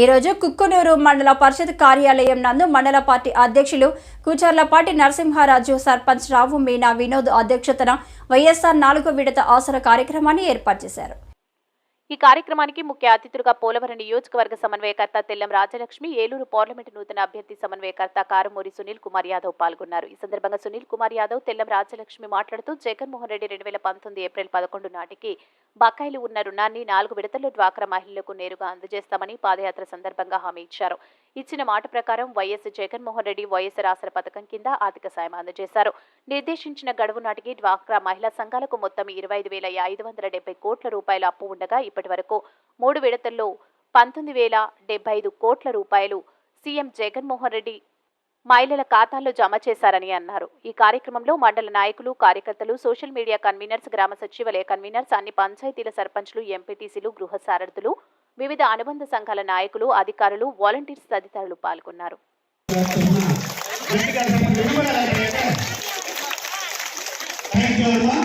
ఈరోజు కుక్కునూరు మండల పరిషత్ కార్యాలయం నందు మండల పార్టీ అధ్యక్షులు కూచర్లపాటి నరసింహారాజు సర్పంచ్ రావు మీనా వినోద్ అధ్యక్షతన వైఎస్ఆర్ నాలుగో విడత ఆసర కార్యక్రమాన్ని ఏర్పాటు చేశారు. ఈ కార్యక్రమానికి ముఖ్య అతిథులుగా పోలవరం నియోజకవర్గ సమన్వయకర్త తెల్లం రాజలక్ష్మి ఏలూరు పార్లమెంటు నూతన అభ్యర్థి సమన్వయకర్త కారుమూరి సునీల్ కుమార్ యాదవ్ పాల్గొన్నారు. ఈ సందర్భంగా సునీల్ కుమార్ యాదవ్ తెల్లం రాజలక్ష్మి మాట్లాడుతూ జగన్మోహన్ రెడ్డి రెండు వేల పంతొమ్మిది ఏప్రిల్ పదకొండు నాటికి బకాయిలు ఉన్న రుణాన్ని నాలుగు విడతల్లో డ్వాక్రా మహిళలకు నేరుగా అందజేస్తామని పాదయాత్ర సందర్భంగా హామీ ఇచ్చారు. ఇచ్చిన మాట ప్రకారం వైఎస్ జగన్మోహన్ రెడ్డి వైఎస్ఆర్ ఆసర పథకం కింద ఆర్థిక సాయం అందజేశారు. నిర్దేశించిన గడువు నాటికి డ్వాక్రా మహిళా సంఘాలకు మొత్తం ఇరవై ఐదు వేల ఐదు వందల డెబ్బై కోట్ల రూపాయల అప్పు ఉండగా ఇప్పటి వరకు మూడు విడతల్లో పంతొమ్మిది వేల డెబ్బై ఐదు కోట్ల రూపాయలు సీఎం జగన్మోహన్ రెడ్డి మహిళల ఖాతాల్లో జమ చేశారని అన్నారు. ఈ కార్యక్రమంలో మండల నాయకులు కార్యకర్తలు సోషల్ మీడియా కన్వీనర్స్ గ్రామ సచివాలయ కన్వీనర్స్ అన్ని పంచాయతీల సర్పంచ్లు ఎంపీటీసీలు గృహ సారథులు వివిధ అనుబంధ సంఘాల నాయకులు అధికారులు వాలంటీర్స్ తదితరులు పాల్గొన్నారు. థ్యాంక్ యూ అమ్మా